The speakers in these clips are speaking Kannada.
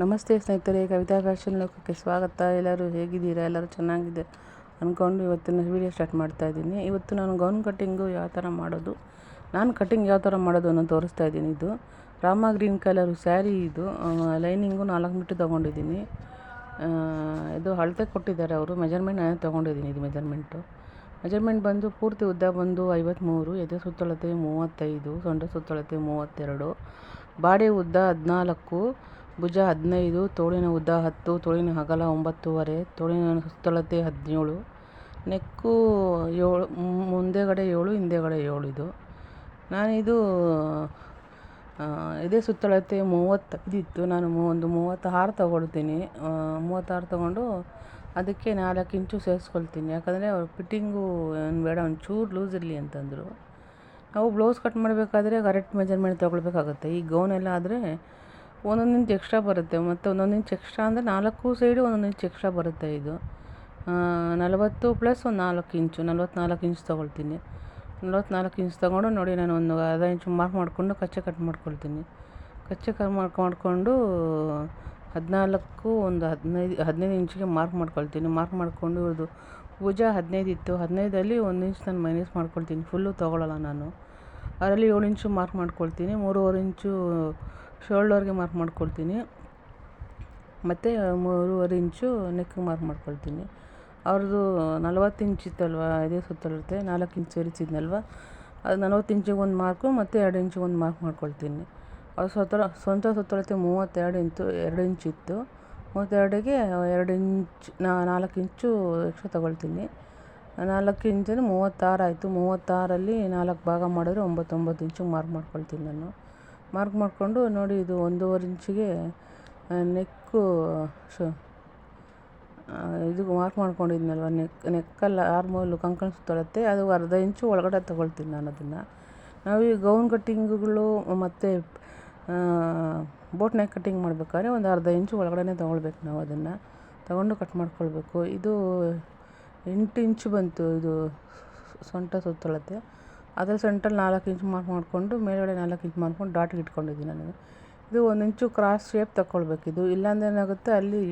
ನಮಸ್ತೆ ಸ್ನೇಹಿತರೆ, ಕವಿತಾ ಫ್ಯಾಷನ್ ಲೋಕಕ್ಕೆ ಸ್ವಾಗತ. ಎಲ್ಲರೂ ಹೇಗಿದ್ದೀರಾ? ಎಲ್ಲರೂ ಚೆನ್ನಾಗಿದೆ ಅಂದ್ಕೊಂಡು ಇವತ್ತಿನ ವೀಡಿಯೋ ಸ್ಟಾರ್ಟ್ ಮಾಡ್ತಾ ಇದ್ದೀನಿ. ಇವತ್ತು ನಾನು ಗೌನ್ ಕಟ್ಟಿಂಗು ಯಾವ ಥರ ಮಾಡೋದು, ನಾನು ಕಟ್ಟಿಂಗ್ ಯಾವ ಥರ ಮಾಡೋದು ಅನ್ನೋ ತೋರಿಸ್ತಾ ಇದ್ದೀನಿ. ಇದು ರಾಮ ಗ್ರೀನ್ ಕಲರು ಸ್ಯಾರಿ ಇದು. ಲೈನಿಂಗು ನಾಲ್ಕು ಮೀಟ್ರ್ ತೊಗೊಂಡಿದ್ದೀನಿ. ಇದು ಅಳತೆ ಕೊಟ್ಟಿದ್ದಾರೆ ಅವರು. ಮೆಜರ್ಮೆಂಟ್ ನಾನು ತೊಗೊಂಡಿದ್ದೀನಿ ಇದು ಮೆಜರ್ಮೆಂಟು ಮೆಜರ್ಮೆಂಟ್ ಬಂದು ಪೂರ್ತಿ ಉದ್ದ ಬಂದು ಐವತ್ತ್ಮೂರು ಎದೆ ಸುತ್ತಳತೆ ಮೂವತ್ತೈದು, ಸೊಂಟ ಸುತ್ತಳತೆ ಮೂವತ್ತೆರಡು, ಬಾಡಿ ಉದ್ದ ಹದಿನಾಲ್ಕು ಭುಜ ಹದಿನೈದು, ತೋಳಿನ ಉದ್ದ ಹತ್ತು, ತೋಳಿನ ಅಗಲ ಒಂಬತ್ತೂವರೆ, ತೋಳಿನ ಸುತ್ತಳತೆ ಹದಿನೇಳು, ನೆಕ್ಕು ಏಳು, ಮುಂದೆಗಡೆ ಏಳು, ಹಿಂದೆಗಡೆ ಏಳು ಇದು. ನಾನಿದು ಇದೇ ಸುತ್ತಳತೆ ಮೂವತ್ತೈದಿತ್ತು ನಾನು ಒಂದು ಮೂವತ್ತಾರು ತಗೊಳ್ತೀನಿ. ಮೂವತ್ತಾರು ತಗೊಂಡು ಅದಕ್ಕೆ ನಾಲ್ಕು ಇಂಚು ಸೇರಿಸ್ಕೊಳ್ತೀನಿ. ಯಾಕಂದರೆ ಅವ್ರು ಫಿಟ್ಟಿಂಗು ಏನು ಬೇಡ, ಒಂಚೂರು ಲೂಸ್ ಇರಲಿ ಅಂತಂದರು. ನಾವು ಬ್ಲೌಸ್ ಕಟ್ ಮಾಡಬೇಕಾದ್ರೆ ಕರೆಕ್ಟ್ ಮೆಜರ್ಮೆಂಟ್ ತೊಗೊಳ್ಬೇಕಾಗುತ್ತೆ. ಈ ಗೌನೆಲ್ಲ ಆದರೆ ಒಂದೊಂದು ಇಂಚ್ ಎಕ್ಸ್ಟ್ರಾ ಬರುತ್ತೆ. ಮತ್ತು ಒಂದೊಂದು ಇಂಚ್ ಎಕ್ಸ್ಟ್ರಾ ಅಂದರೆ ನಾಲ್ಕು ಸೈಡು ಒಂದೊಂದು ಇಂಚ್ ಎಕ್ಸ್ಟ್ರಾ ಬರುತ್ತೆ ಇದು. ನಲವತ್ತು ಪ್ಲಸ್ ಒಂದು ನಾಲ್ಕು ಇಂಚು ನಲವತ್ತ್ನಾಲ್ಕು ಇಂಚ್ ತೊಗೊಳ್ತೀನಿ. ನಲವತ್ತ್ನಾಲ್ಕು ಇಂಚ್ ತೊಗೊಂಡು ನೋಡಿ ನಾನು ಒಂದು ಅರ್ಧ ಇಂಚು ಮಾರ್ಕ್ ಮಾಡಿಕೊಂಡು ಕಚ್ಚೆ ಕಟ್ ಮಾಡ್ಕೊಳ್ತೀನಿ. ಕಚ್ಚೆ ಕಟ್ ಮಾಡ್ಕೊ ಮಾಡಿಕೊಂಡು ಹದಿನಾಲ್ಕು ಒಂದು ಹದಿನೈದು ಹದಿನೈದು ಇಂಚಿಗೆ ಮಾರ್ಕ್ ಮಾಡ್ಕೊಳ್ತೀನಿ. ಮಾರ್ಕ್ ಮಾಡಿಕೊಂಡು ಇವ್ರದ್ದು ಭುಜ ಹದಿನೈದು ಇತ್ತು. ಹದಿನೈದಲ್ಲಿ ಒಂದು ಇಂಚ್ ನಾನು ಮೈನಸ್ ಮಾಡ್ಕೊಳ್ತೀನಿ. ಫುಲ್ಲು ತೊಗೊಳ್ಳಲ್ಲ ನಾನು. ಅದರಲ್ಲಿ ಏಳು ಇಂಚು ಮಾರ್ಕ್ ಮಾಡ್ಕೊಳ್ತೀನಿ. ಮೂರುವರೆ ಇಂಚು ಶೋಲ್ಡರ್ಗೆ ಮಾರ್ಕ್ ಮಾಡ್ಕೊಳ್ತೀನಿ. ಮತ್ತು ಮೂರುವರೆ ಇಂಚು ನೆಕ್ಗೆ ಮಾರ್ಕ್ ಮಾಡ್ಕೊಳ್ತೀನಿ. ಅವ್ರದ್ದು ನಲ್ವತ್ತು ಇಂಚ್ ಇತ್ತಲ್ವ, ಇದೇ ಸುತ್ತಲಿರುತ್ತೆ ನಾಲ್ಕು ಇಂಚ್ ಸೇರಿಸಿದ್ನಲ್ವ, ಅದು ನಲ್ವತ್ತು ಇಂಚಿಗೆ ಒಂದು ಮಾರ್ಕು ಮತ್ತು ಎರಡು ಇಂಚಿಗೆ ಒಂದು ಮಾರ್ಕ್ ಮಾಡ್ಕೊಳ್ತೀನಿ. ಅವ್ರ ಸ್ವತಃ, ಸ್ವಂತ ಸುತ್ತಳತೆ ಮೂವತ್ತೆರಡು ಇಂಚು ಎರಡು ಇಂಚ್ ಇತ್ತು. ಮೂವತ್ತೆರಡಿಗೆ ಎರಡು ಇಂಚ್ ನಾಲ್ಕು ಇಂಚು ಎಕ್ಸ್ಟ್ರಾ ತಗೊಳ್ತೀನಿ. ನಾಲ್ಕು ಇಂಚಲ್ಲಿ ಮೂವತ್ತಾರು ಆಯಿತು. ಮೂವತ್ತಾರಲ್ಲಿ ನಾಲ್ಕು ಭಾಗ ಮಾಡಿದ್ರೆ ಒಂಬತ್ತೊಂಬತ್ತು ಇಂಚಿಗೆ ಮಾರ್ಕ್ ಮಾಡ್ಕೊಳ್ತೀನಿ ನಾನು. ಮಾರ್ಕ್ ಮಾಡಿಕೊಂಡು ನೋಡಿ ಇದು ಒಂದೂವರೆ ಇಂಚಿಗೆ ನೆಕ್ಕು, ಶು ಇದು ಮಾರ್ಕ್ ಮಾಡ್ಕೊಂಡಿದ್ನಲ್ವ, ನೆಕ್, ನೆಕ್ಕಲ್ಲ ಆರ್ಮೋಲು ಕಂಕಣ ಸುತ್ತಳತೆ ಅದು ಅರ್ಧ ಇಂಚು ಒಳಗಡೆ ತೊಗೊಳ್ತೀನಿ ನಾನು ಅದನ್ನು. ನಾವು ಈ ಗೌನ್ ಕಟ್ಟಿಂಗ್ಗಳು ಮತ್ತು ಬೋಟ್ ನೆಕ್ ಕಟ್ಟಿಂಗ್ ಮಾಡಬೇಕಾದ್ರೆ ಒಂದು ಅರ್ಧ ಇಂಚು ಒಳಗಡೆ ತೊಗೊಳ್ಬೇಕು ನಾವು ಅದನ್ನು. ತಗೊಂಡು ಕಟ್ ಮಾಡ್ಕೊಳ್ಬೇಕು. ಇದು ಎಂಟು ಇಂಚು ಬಂತು, ಇದು ಸೊಂಟ ಸುತ್ತಳತೆ ಅದ್ರ ಸೆಂಟ್ರಲ್ಲಿ ನಾಲ್ಕು ಇಂಚು ಮಾರ್ಕ್ ಮಾಡಿಕೊಂಡು, ಮೇಲುಗಡೆ ನಾಲ್ಕು ಇಂಚು ಮಾಡ್ಕೊಂಡು ಡಾಟ್ಗೆ ಇಟ್ಕೊಂಡಿದ್ದೀನಿ ನಾನು. ಇದು ಒಂದು ಇಂಚು ಕ್ರಾಸ್ ಶೇಪ್ ತಗೊಳ್ಬೇಕು ಇದು. ಇಲ್ಲಾಂದ್ರೆ ಏನಾಗುತ್ತೆ, ಅಲ್ಲಿ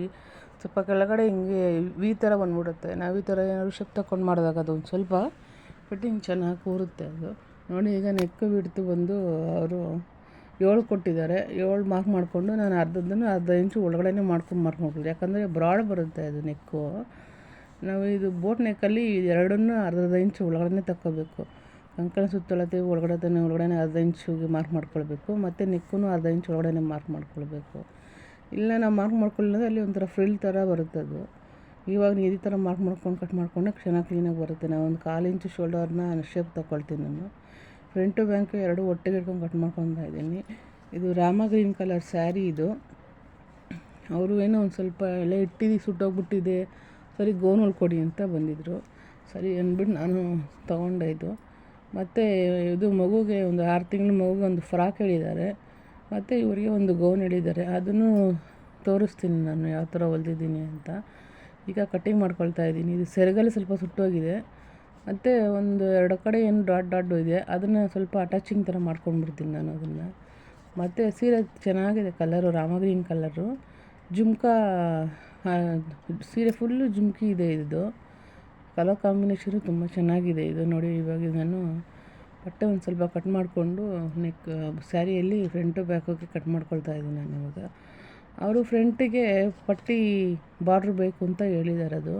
ಸ್ವಲ್ಪ ಕೆಳಗಡೆ ಹಿಂಗೆ ವಿ ಥರ ಬಂದ್ಬಿಡುತ್ತೆ. ನಾವು ಈ ಥರ ಏನಾದ್ರು ಶೇಪ್ ತಗೊಂಡು ಮಾಡಿದಾಗ ಅದು ಒಂದು ಸ್ವಲ್ಪ ಫಿಟ್ಟಿಂಗ್ ಚೆನ್ನಾಗಿ ಕೂರುತ್ತೆ ಅದು. ನೋಡಿ, ಈಗ ನೆಕ್ ಬಿಡ್ತು ಬಂದು ಅವರು ಏಳು ಕೊಟ್ಟಿದ್ದಾರೆ. ಏಳು ಮಾರ್ಕ್ ಮಾಡಿಕೊಂಡು ನಾನು ಅರ್ಧದನ್ನು ಅರ್ಧ ಇಂಚು ಒಳಗಡೆನೇ ಮಾಡ್ಕೊಂಡು ಮಾರ್ಕ್ ಮಾಡ್ಕೊಳ್ಳಿ ಯಾಕಂದರೆ ಬ್ರಾಡ್ ಬರುತ್ತೆ ಅದು ನೆಕ್ಕು ನಾವು ಇದು ಬೋಟ್ ನೆಕ್ಕಲ್ಲಿ ಎರಡನ್ನೂ ಅರ್ಧ ಇಂಚು ಒಳಗಡೆ ತಗೋಬೇಕು ಕಂಕಣ ಸುತ್ತಳತೆ ಒಳಗಡೆ ತಾನೆ, ಒಳಗಡೆ ಅರ್ಧ ಇಂಚಿಗೆ ಮಾರ್ಕ್ ಮಾಡ್ಕೊಳ್ಬೇಕು. ಮತ್ತು ನೆಕ್ಕೂ ಅರ್ಧ ಇಂಚು ಒಳಗಡೆ ಮಾರ್ಕ್ ಮಾಡ್ಕೊಳ್ಬೇಕು. ಇಲ್ಲ ನಾವು ಮಾರ್ಕ್ ಮಾಡ್ಕೊಳ್ಳಿಲ್ಲ ಅಲ್ಲಿ ಒಂಥರ ಫ್ರಿಲ್ ಥರ ಬರುತ್ತೆ ಅದು. ಇವಾಗ ನೀವು ಈ ಥರ ಮಾರ್ಕ್ ಮಾಡ್ಕೊಂಡು ಕಟ್ ಮಾಡ್ಕೊಂಡ್ರೆ ಚೆನ್ನಾಗಿ ಕ್ಲೀನಾಗಿ ಬರುತ್ತೆ. ನಾವು ಒಂದು ಕಾಲು ಇಂಚು ಶೋಲ್ಡರ್ನ ಶೇಪ್ ತೊಗೊಳ್ತೀನಿ ನಾನು. ಫ್ರಂಟು ಬ್ಯಾಂಕು ಎರಡು ಒಟ್ಟಿಗೆ ಇಟ್ಕೊಂಡು ಕಟ್ ಮಾಡ್ಕೊತಾ ಇದ್ದೀನಿ. ಇದು ರಾಮ ಗ್ರೀನ್ ಕಲರ್ ಸ್ಯಾರಿ ಇದು. ಅವರು ಏನೋ ಒಂದು ಸ್ವಲ್ಪ ಎಲ್ಲ ಇಟ್ಟಿದ್ದು ಸುಟ್ಟೋಗ್ಬಿಟ್ಟಿದೆ. ಸರಿ ಗೋನ್ ಹೊಲ್ಕೊಡಿ ಅಂತ ಬಂದಿದ್ದರು ಸರಿ ಅಂದ್ಬಿಟ್ಟು ನಾನು ತೊಗೊಂಡೆ ಇದು. ಮತ್ತು ಇದು ಮಗುಗೆ ಒಂದು ಆರು ತಿಂಗಳ ಮಗುಗೆ ಒಂದು ಫ್ರಾಕ್ ಹೇಳಿದ್ದಾರೆ ಮತ್ತು ಇವರಿಗೆ ಒಂದು ಗೌನ್ ಹೇಳಿದ್ದಾರೆ ಅದನ್ನು ತೋರಿಸ್ತೀನಿ ನಾನು ಯಾವ ಥರ ಹೊಲ್ದಿದ್ದೀನಿ ಅಂತ. ಈಗ ಕಟ್ಟಿಂಗ್ ಮಾಡ್ಕೊಳ್ತಾ ಇದ್ದೀನಿ. ಇದು ಸೆರಗಲ್ಲಿ ಸ್ವಲ್ಪ ಸುಟ್ಟೋಗಿದೆ. ಮತ್ತು ಒಂದು ಎರಡು ಕಡೆ ಏನು ಡಾಟ್ ಡಾಟ್ ಇದೆ. ಅದನ್ನು ಸ್ವಲ್ಪ ಅಟ್ಯಾಚಿಂಗ್ ಥರ ಮಾಡ್ಕೊಂಡ್ಬಿಡ್ತೀನಿ ನಾನು ಅದನ್ನು. ಮತ್ತು ಸೀರೆ ಚೆನ್ನಾಗಿದೆ ಕಲರು ರಾಮ ಗ್ರೀನ್ ಕಲರು. ಜುಮ್ಕಾ ಸೀರೆ ಫುಲ್ಲು ಜುಮ್ಕಿ ಇದೆ ಇದು ಕಲರ್ ಕಾಂಬಿನೇಷನು ತುಂಬ ಚೆನ್ನಾಗಿದೆ. ಇದು ನೋಡಿ ಇವಾಗ ನಾನು ಬಟ್ಟೆ ಒಂದು ಸ್ವಲ್ಪ ಕಟ್ ಮಾಡಿಕೊಂಡು ನೆಕ್, ಸ್ಯಾರಿಯಲ್ಲಿ ಫ್ರಂಟು ಬ್ಯಾಕಿಗೆ ಕಟ್ ಮಾಡ್ಕೊಳ್ತಾ ಇದ್ದೀನಿ ನಾನು ಇವಾಗ. ಅವರು ಫ್ರಂಟಿಗೆ ಪಟ್ಟಿ, ಬಾರ್ಡ್ರ್ ಬೇಕು ಅಂತ ಹೇಳಿದ್ದಾರೆ ಅದು.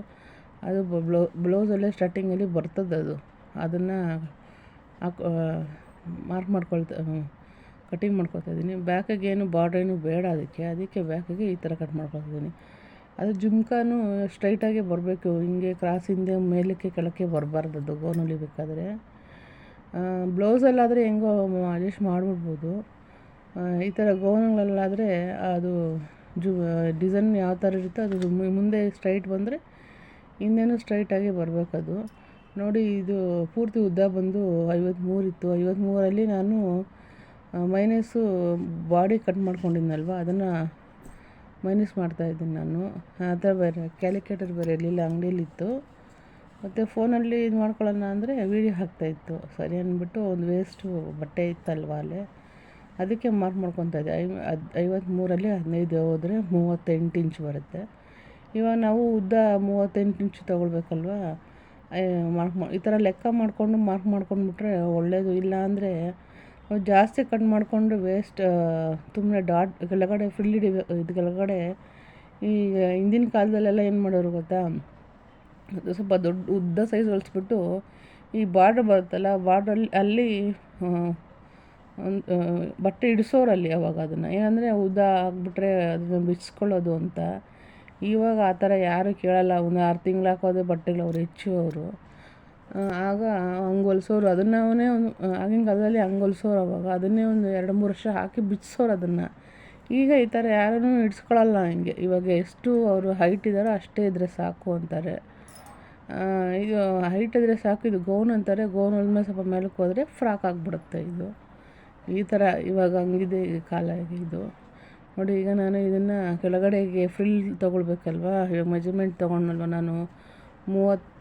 ಅದು ಬ್ಲೌ, ಬ್ಲೌಸಲ್ಲೇ ಸ್ಟಾರ್ಟಿಂಗಲ್ಲಿ ಬರ್ತದೆ ಅದು. ಅದನ್ನು ಮಾರ್ಕ್ ಮಾಡ್ಕೊಳ್ತಾ ಕಟಿಂಗ್ ಮಾಡ್ಕೊಳ್ತಾ ಇದ್ದೀನಿ. ಬ್ಯಾಕಿಗೆ ಏನು ಬಾರ್ಡ್ರ್ ಏನು ಬೇಡ ಅದಕ್ಕೆ. ಅದಕ್ಕೆ ಬ್ಯಾಕಿಗೆ ಈ ಥರ ಕಟ್ ಮಾಡ್ಕೊತಿದ್ದೀನಿ ಅದು ಜುಮ್ಕಾನು ಸ್ಟ್ರೈಟಾಗೆ ಬರಬೇಕು. ಹಿಂಗೆ ಹಿಂದೆ ಮೇಲಕ್ಕೆ ಕೆಳಕ್ಕೆ ಬರಬಾರ್ದು ಅದು ಗೋನ್ ಹೊಲಿಬೇಕಾದ್ರೆ ಬ್ಲೌಸಲ್ಲಾದರೆ ಹೆಂಗೋ ಅಡ್ಜಸ್ಟ್ ಮಾಡಿಬಿಡ್ಬೋದು. ಈ ಥರ ಗೋನ್ಗಳಲ್ಲಾದರೆ ಅದು ಜು ಡಿಸೈನ್ ಯಾವ ಥರ ಇರುತ್ತೋ ಅದು ಮುಂದೆ ಸ್ಟ್ರೈಟ್ ಬಂದರೆ ಹಿಂದೆನೂ ಸ್ಟ್ರೈಟಾಗಿ ಬರಬೇಕದು. ನೋಡಿ ಇದು ಪೂರ್ತಿ ಉದ್ದ ಬಂದು ಐವತ್ತ್ಮೂರು ಇತ್ತು. ಐವತ್ತ್ಮೂರಲ್ಲಿ ನಾನು ಮೈನಸ್ಸು ಬಾಡಿ ಕಟ್ ಮಾಡ್ಕೊಂಡಿದ್ನಲ್ವ, ಅದನ್ನು ಮೈನಸ್ ಮಾಡ್ತಾಯಿದ್ದೀನಿ ನಾನು. ಆ ಥರ ಬೇರೆ ಕ್ಯಾಲ್ಕುಲೇಟರ್ ಬೇರೆ ಇರಲಿಲ್ಲ, ಅಂಗಡಿಯಲ್ಲಿತ್ತು. ಮತ್ತು ಫೋನಲ್ಲಿ ಇದು ಮಾಡ್ಕೊಳ್ಳೋಣ ಅಂದರೆ ವೀಡಿಯೋ ಹಾಕ್ತಾಯಿತ್ತು ಸರಿ ಅಂದ್ಬಿಟ್ಟು ಒಂದು ವೇಸ್ಟು ಬಟ್ಟೆ ಇತ್ತಲ್ವ ಅಲ್ಲೇ? ಅದಕ್ಕೆ ಮಾರ್ಕ್ ಮಾಡ್ಕೊತಾ ಇದ್ದೆ. ಐ, ಅದು ಐವತ್ತ್ಮೂರಲ್ಲಿ ಹದಿನೈದು ಹೋದರೆ ಮೂವತ್ತೆಂಟು ಇಂಚ್ ಬರುತ್ತೆ. ಇವಾಗ ನಾವು ಉದ್ದ ಮೂವತ್ತೆಂಟು ಇಂಚ್ ತೊಗೊಳ್ಬೇಕಲ್ವ? ಮಾರ್ಕ್ ಮಾ, ಈ ಥರ ಲೆಕ್ಕ ಮಾಡಿಕೊಂಡು ಮಾರ್ಕ್ ಮಾಡ್ಕೊಂಡ್ಬಿಟ್ರೆ ಒಳ್ಳೆಯದು ಇಲ್ಲ ಅಂದರೆ ಜಾಸ್ತಿ ಕಟ್ ಮಾಡಿಕೊಂಡು ವೇಸ್ಟ್ ತುಂಬ ಡಾಟ್ ಕೆಳಗಡೆ ಫಿಲ್ ಇಡಿ, ಇದು ಕೆಳಗಡೆ ಈಗ ಹಿಂದಿನ ಕಾಲದಲ್ಲೆಲ್ಲ ಏನು ಮಾಡೋರು ಗೊತ್ತಾ? ಅದು ಸ್ವಲ್ಪ ದೊಡ್ಡ, ಉದ್ದ ಸೈಜ್ ಹೊಲಿಸ್ಬಿಟ್ಟು ಈ ಬಾರ್ಡ್ರ್ ಬರುತ್ತಲ್ಲ, ಬಾರ್ಡ್ರಲ್ಲಿ ಅಲ್ಲಿ ಒಂದು ಬಟ್ಟೆ ಇಡಿಸೋರಲ್ಲಿ ಅವಾಗ ಅದನ್ನು. ಏನಂದರೆ ಉದ್ದ ಆಗಿಬಿಟ್ರೆ ಅದನ್ನು ಬಿಡಿಸ್ಕೊಳ್ಳೋದು ಅಂತ. ಇವಾಗ ಆ ಥರ ಯಾರೂ ಕೇಳಲ್ಲ. ಒಂದು ಆರು ತಿಂಗಳು ಹಾಕೋದೇ ಬಟ್ಟೆಗಳು ಅವ್ರು ಹೆಚ್ಚು ಅವರು. ಆಗ ಹಂಗೆ ಹೊಲ್ಸೋರು ಅದನ್ನು ಅವನೇ ಒಂದು ಆಗಿನ ಕಾಲದಲ್ಲಿ ಹಂಗೆ ಹೊಲ್ಸೋರು ಅವಾಗ. ಅದನ್ನೇ ಒಂದು ಎರಡು ಮೂರು ವರ್ಷ ಹಾಕಿ ಬಿಚ್ಚಿಸೋರು ಅದನ್ನು. ಈಗ ಈ ಥರ ಯಾರೂ ಇಡ್ಸ್ಕೊಳ್ಳಲ್ಲ ಹಂಗೆ. ಇವಾಗ ಎಷ್ಟು ಅವರು ಹೈಟ್ ಇದ್ದಾರೋ ಅಷ್ಟೇ ಇದ್ದರೆ ಸಾಕು ಅಂತಾರೆ. ಇದು ಹೈಟ್ ಇದ್ದರೆ ಸಾಕು, ಇದು ಗೌನ್ ಅಂತಾರೆ. ಗೌನ್ ಹೊಲ್ದ್ಮೇಲೆ ಸ್ವಲ್ಪ ಮೇಲಕ್ಕೆ ಹೋದರೆ ಫ್ರಾಕ್ ಆಗಿಬಿಡುತ್ತೆ ಇದು. ಈ ಥರ ಇವಾಗ ಹಂಗಿದೆ ಈಗ ಕಾಲ ಇದು. ನೋಡಿ, ಈಗ ನಾನು ಇದನ್ನು ಕೆಳಗಡೆಗೆ ಫ್ರಿಲ್ ತೊಗೊಳ್ಬೇಕಲ್ವಾ? ಇವಾಗ ಮೆಜರ್ಮೆಂಟ್ ತೊಗೊಂಡಲ್ವ ನಾನು?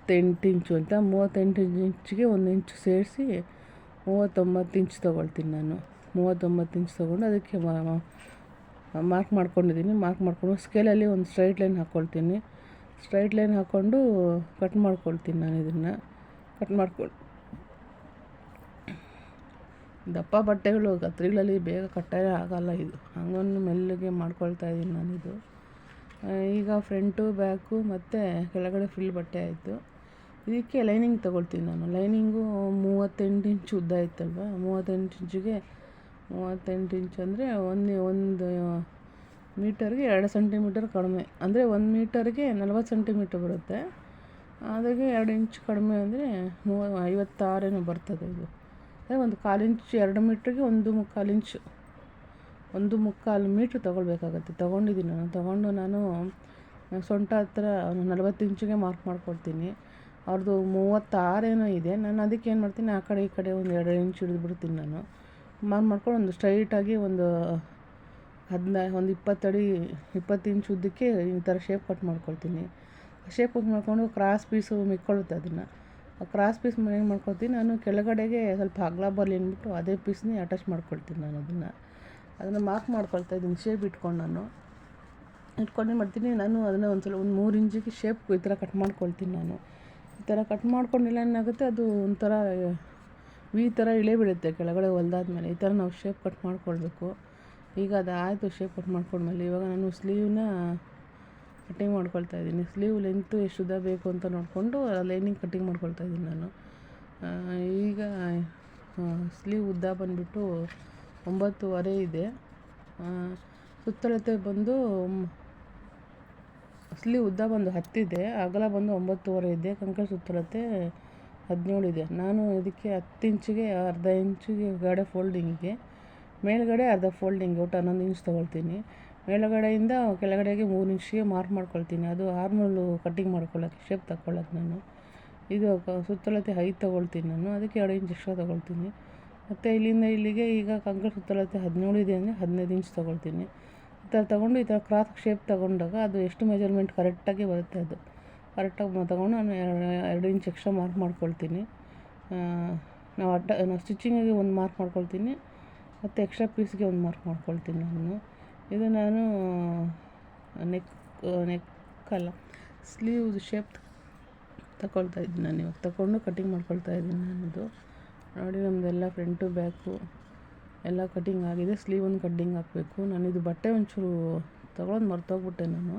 ಮೂವತ್ತೆಂಟು ಇಂಚು ಅಂತ, ಮೂವತ್ತೆಂಟು ಇಂಚಿಗೆ ಒಂದು ಇಂಚು ಸೇರಿಸಿ ಮೂವತ್ತೊಂಬತ್ತು ಇಂಚ್ ತೊಗೊಳ್ತೀನಿ ನಾನು. ಮೂವತ್ತೊಂಬತ್ತು ಇಂಚ್ ತೊಗೊಂಡು ಅದಕ್ಕೆ ಮಾರ್ಕ್ ಮಾಡ್ಕೊಂಡಿದ್ದೀನಿ. ಮಾರ್ಕ್ ಮಾಡಿಕೊಂಡು ಸ್ಕೇಲಲ್ಲಿ ಒಂದು ಸ್ಟ್ರೈಟ್ ಲೈನ್ ಹಾಕ್ಕೊಳ್ತೀನಿ ಸ್ಟ್ರೈಟ್ ಲೈನ್ ಹಾಕ್ಕೊಂಡು ಕಟ್ ಮಾಡ್ಕೊಳ್ತೀನಿ ನಾನು ಇದನ್ನು. ಕಟ್ ಮಾಡ್ಕೊಂಡು ದಪ್ಪ ಬಟ್ಟೆಗಳು ಕತ್ರಿಗಳಲ್ಲಿ ಬೇಗ ಕಟ್ಟಾಯ ಆಗಲ್ಲ ಇದು. ಹಂಗೊಂದು ಮೆಲ್ಲಗೆ ಮಾಡ್ಕೊಳ್ತಾ ಇದ್ದೀನಿ ನಾನಿದು. ಈಗ ಫ್ರಂಟು, ಬ್ಯಾಕು ಮತ್ತು ಕೆಳಗಡೆ ಫುಲ್ ಬಟ್ಟೆ ಆಯಿತು. ಇದಕ್ಕೆ ಲೈನಿಂಗ್ ತಗೊಳ್ತೀನಿ ನಾನು. ಲೈನಿಂಗು ಮೂವತ್ತೆಂಟು ಇಂಚು ಉದ್ದ ಇತ್ತಲ್ವ ಮೂವತ್ತೆಂಟು ಇಂಚಿಗೆ ಮೂವತ್ತೆಂಟು ಇಂಚ್ ಅಂದರೆ ಒಂದು ಒಂದು ಮೀಟರ್ಗೆ ಎರಡು ಸೆಂಟಿಮೀಟರ್ ಕಡಿಮೆ. ಅಂದರೆ ಒಂದು ಮೀಟರ್ಗೆ ನಲ್ವತ್ತು ಸೆಂಟಿಮೀಟರ್ ಬರುತ್ತೆ. ಅದಕ್ಕೆ ಎರಡು ಇಂಚ್ ಕಡಿಮೆ ಅಂದರೆ ಮೂವ, ಐವತ್ತಾರೇನೋ ಬರ್ತದೆ ಇದು. ಅದೇ ಒಂದು ಕಾಲು ಇಂಚ್ ಎರಡು ಮೀಟ್ರಿಗೆ ಒಂದು ಮುಕ್ಕಾಲು ಇಂಚು ಒಂದು ಮುಕ್ಕಾಲು ಮೀಟ್ರ್ ತೊಗೊಳ್ಬೇಕಾಗತ್ತೆ. ತೊಗೊಂಡಿದ್ದೀನಿ ನಾನು. ತೊಗೊಂಡು ನಾನು ಸೊಂಟ ಹತ್ರ ನಲ್ವತ್ತು ಇಂಚಿಗೆ ಮಾರ್ಕ್ ಮಾಡ್ಕೊಳ್ತೀನಿ. ಅವ್ರದ್ದು ಮೂವತ್ತಾರೇನೋ ಇದೆ. ನಾನು ಅದಕ್ಕೆ ಏನು ಮಾಡ್ತೀನಿ, ಆ ಕಡೆ ಈ ಕಡೆ ಒಂದು ಎರಡು ಇಂಚ್ ಹಿಡಿದ್ಬಿಡ್ತೀನಿ ನಾನು. ಮಾರ್ಕ್ ಮಾಡ್ಕೊಂಡು ಒಂದು ಸ್ಟ್ರೈಟಾಗಿ ಒಂದು ಹದಿನೈ, ಒಂದು ಇಪ್ಪತ್ತಡಿ, ಇಪ್ಪತ್ತು ಇಂಚ್ ಉದ್ದಕ್ಕೆ ಈ ಥರ ಶೇಪ್ ಕಟ್ ಮಾಡ್ಕೊಳ್ತೀನಿ. ಶೇಪ್ ಕಟ್ ಮಾಡಿಕೊಂಡು ಕ್ರಾಸ್ ಪೀಸು ಮಿಕ್ಕೊಳ್ಳುತ್ತೆ ಅದನ್ನು ಆ ಕ್ರಾಸ್ ಪೀಸ್ ಏನು ಮಾಡ್ಕೊಳ್ತೀನಿ, ನಾನು ಕೆಳಗಡೆಗೆ ಸ್ವಲ್ಪ ಅಗಲ ಬರಲಿ ಅಂದ್ಬಿಟ್ಟು ಅದೇ ಪೀಸ್ನೇ ಅಟ್ಯಾಚ್ ಮಾಡ್ಕೊಳ್ತೀನಿ ನಾನು ಅದನ್ನು. ಅದನ್ನು ಮಾರ್ಕ್ ಮಾಡ್ಕೊಳ್ತಾ ಇದ್ದೀನಿ ಶೇಪ್ ಇಟ್ಕೊಂಡು ನಾನು. ಇಟ್ಕೊಂಡು ಮಾಡ್ತೀನಿ, ನಾನು ಅದನ್ನು ಒಂದು ಸಲ ಒಂದು ಮೂರು ಇಂಚಿಗೆ ಶೇಪ್ ಈ ಥರ ಕಟ್ ಮಾಡ್ಕೊಳ್ತೀನಿ ನಾನು. ಈ ಥರ ಕಟ್ ಮಾಡ್ಕೊಂಡಿಲ್ಲ ಏನಾಗುತ್ತೆ, ಅದು ಒಂಥರ, ವಿ ಥರ ಇಳೆ ಬೀಳುತ್ತೆ ಕೆಳಗಡೆ ಹೊಲ್ದಾದ್ಮೇಲೆ. ಈ ಥರ ನಾವು ಶೇಪ್ ಕಟ್ ಮಾಡ್ಕೊಳ್ಬೇಕು. ಈಗ ಅದು ಆಯಿತು ಶೇಪ್ ಕಟ್ ಮಾಡ್ಕೊಂಡ್ಮೇಲೆ. ಇವಾಗ ನಾನು ಸ್ಲೀವ್ನ ಕಟ್ಟಿಂಗ್ ಮಾಡ್ಕೊಳ್ತಾ ಇದ್ದೀನಿ. ಸ್ಲೀವ್ ಲೆಂತು ಎಷ್ಟು ಉದ್ದ ಬೇಕು ಅಂತ ನೋಡಿಕೊಂಡು ಲೈನಿಂಗ್ ಕಟ್ಟಿಂಗ್ ಮಾಡ್ಕೊಳ್ತಾ ಇದ್ದೀನಿ ನಾನು. ಈಗ ಸ್ಲೀವ್ ಉದ್ದ ಬಂದುಬಿಟ್ಟು ಒಂಬತ್ತುವರೆ ಇದೆ. ಸುತ್ತಳತೆ ಬಂದು ಸ್ಲೀವ್ ಉದ್ದ ಬಂದು ಹತ್ತಿದೆ ಅಗಲ ಬಂದು ಒಂಬತ್ತುವರೆ ಇದೆ, ಕಂಕಣ ಸುತ್ತಲತ್ತೆ ಹದಿನೇಳು ಇದೆ. ನಾನು ಇದಕ್ಕೆ ಹತ್ತು ಇಂಚಿಗೆ, ಅರ್ಧ ಇಂಚಿಗೆ ಗಾಡೆ ಫೋಲ್ಡಿಂಗಿಗೆ, ಮೇಲುಗಡೆ ಅರ್ಧ ಫೋಲ್ಡಿಂಗ್, ಒಟ್ಟು ಹನ್ನೊಂದು ಇಂಚ್ ತೊಗೊಳ್ತೀನಿ. ಮೇಲುಗಡೆಯಿಂದ ಕೆಳಗಡೆಗೆ ಮೂರು ಇಂಚಿಗೆ ಮಾರ್ಕ್ ಮಾಡ್ಕೊಳ್ತೀನಿ. ಅದು ಆರ್ಮಲ್ಲು ಕಟ್ಟಿಂಗ್ ಮಾಡ್ಕೊಳ್ಳೋಕ್ಕೆ ಶೇಪ್ ತಗೊಳ್ಳೋಕೆ ನಾನು. ಇದು ಸುತ್ತಲತ್ತೆ ಹೈ ತೊಗೊಳ್ತೀನಿ ನಾನು. ಅದಕ್ಕೆ ಎರಡು ಇಂಚ್ ಎಕ್ಸ್ಟ್ರಾ ತೊಗೊಳ್ತೀನಿ. ಮತ್ತು ಇಲ್ಲಿಂದ ಇಲ್ಲಿಗೆ ಈಗ ಕಂಕಣ ಸುತ್ತಳತೆ ಹದಿನೇಳು ಇದೆ ಅಂದರೆ ಹದಿನೈದು ಇಂಚ್ ತೊಗೊಳ್ತೀನಿ. ಈ ಥರ ತೊಗೊಂಡು ಈ ಥರ ಕ್ರಾಸ್ ಶೇಪ್ ತೊಗೊಂಡಾಗ ಅದು ಎಷ್ಟು ಮೆಜರ್ಮೆಂಟ್ ಕರೆಕ್ಟಾಗಿ ಬರುತ್ತೆ ಅದು. ಕರೆಕ್ಟಾಗಿ ತೊಗೊಂಡು ನಾನು ಎರಡು ಇಂಚ್ ಎಕ್ಸ್ಟ್ರಾ ಮಾರ್ಕ್ ಮಾಡ್ಕೊಳ್ತೀನಿ. ನಾವು ಅಡ್ಡ, ನಾವು ಸ್ಟಿಚಿಂಗಿಗೆ ಒಂದು ಮಾರ್ಕ್ ಮಾಡ್ಕೊಳ್ತೀನಿ, ಮತ್ತು ಎಕ್ಸ್ಟ್ರಾ ಪೀಸ್ಗೆ ಒಂದು ಮಾರ್ಕ್ ಮಾಡ್ಕೊಳ್ತೀನಿ ನಾನು. ಇದು ನಾನು ನೆಕ್ ನೆಕ್ಕಲ್ಲ ಸ್ಲೀವ್ ಶೇಪ್ ತಗೊಳ್ತಾ ಇದ್ದೀನಿ ನಾನು ಇವಾಗ. ತಗೊಂಡು ಕಟಿಂಗ್ ಮಾಡ್ಕೊಳ್ತಾ ಇದ್ದೀನಿ ಇದು. ನೋಡಿ ನಮ್ಮದೆಲ್ಲ ಫ್ರಂಟು ಬ್ಯಾಕು. ಎಲ್ಲ ಕಟಿಂಗ್ ಆಗಿದೆ ಸ್ಲೀವ್ ಒಂದು ಕಟ್ಟಿಂಗ್ ಹಾಕಬೇಕು. ನಾನಿದು ಬಟ್ಟೆ ಒಂಚೂರು ತೊಗೊಳೋದು ಮರ್ತೋಗ್ಬಿಟ್ಟೆ ನಾನು.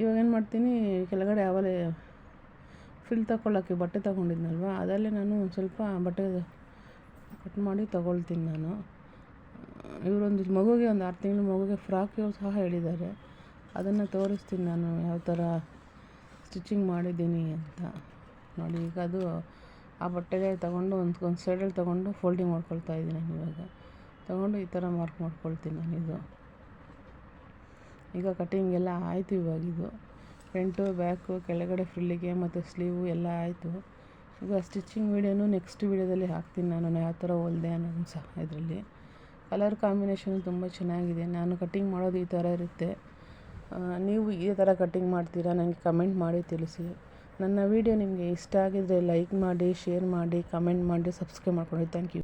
ಇವಾಗ ಏನು ಮಾಡ್ತೀನಿ, ಕೆಳಗಡೆ ಆವಾಗಲೇ ಫಿಲ್ ತಗೊಳ್ಳೋಕ್ಕೆ ಬಟ್ಟೆ ತೊಗೊಂಡಿದ್ನಲ್ವ, ಅದರಲ್ಲೇ ನಾನು ಒಂದು ಸ್ವಲ್ಪ ಬಟ್ಟೆ ಕಟ್ ಮಾಡಿ ತೊಗೊಳ್ತೀನಿ ನಾನು. ಇವರೊಂದು ಮಗುಗೆ ಒಂದು ಆರು ತಿಂಗಳು ಮಗುಗೆ ಫ್ರಾಕ್ ಸಹ ಹೇಳಿದ್ದಾರೆ. ಅದನ್ನು ತೋರಿಸ್ತೀನಿ ನಾನು ಯಾವ ಥರ ಸ್ಟಿಚಿಂಗ್ ಮಾಡಿದ್ದೀನಿ ಅಂತ. ನೋಡಿ, ಈಗ ಅದು ಆ ಬಟ್ಟೆಗೆ ತಗೊಂಡು ಒಂದು ಒಂದು ಸೈಡಲ್ಲಿ ತಗೊಂಡು ಫೋಲ್ಡಿಂಗ್ ಮಾಡ್ಕೊಳ್ತಾ ಇದ್ದೀನಿ ನಾನು ಇವಾಗ. ತಗೊಂಡು ಈ ಥರ ಮಾರ್ಕ್ ಮಾಡ್ಕೊಳ್ತೀನಿ ನಾನಿದು ಈಗ ಕಟಿಂಗ್ ಎಲ್ಲ ಆಯಿತು ಇವಾಗಿದು ಫ್ರಂಟು ಬ್ಯಾಕು ಕೆಳಗಡೆ ಫ್ರಿಲ್ಲಿಗೆ ಮತ್ತು ಸ್ಲೀವು ಎಲ್ಲ ಆಯಿತು. ಈಗ ಸ್ಟಿಚಿಂಗ್ ವೀಡಿಯೋನು ನೆಕ್ಸ್ಟ್ ವೀಡಿಯೋದಲ್ಲಿ ಹಾಕ್ತೀನಿ ನಾನು. ಯಾವ ಥರ ಹೊಲ್ದೆ ಅನ್ನೋದು ಸಹ ಇದರಲ್ಲಿ. ಕಲರ್ ಕಾಂಬಿನೇಷನ್ ತುಂಬ ಚೆನ್ನಾಗಿದೆ. ನಾನು ಕಟ್ಟಿಂಗ್ ಮಾಡೋದು ಈ ಥರ ಇರುತ್ತೆ. ನೀವು ಈ ಥರ ಕಟ್ಟಿಂಗ್ ಮಾಡ್ತೀರಾ ನನಗೆ ಕಮೆಂಟ್ ಮಾಡಿ ತಿಳಿಸಿ. ನನ್ನ ವೀಡಿಯೋ ನಿಮಗೆ ಇಷ್ಟ ಆಗಿದ್ದರೆ ಲೈಕ್ ಮಾಡಿ ಶೇರ್ ಮಾಡಿ ಕಮೆಂಟ್ ಮಾಡಿ ಸಬ್ಸ್ಕ್ರೈಬ್ ಮಾಡ್ಕೊಳ್ಳಿ. Thank you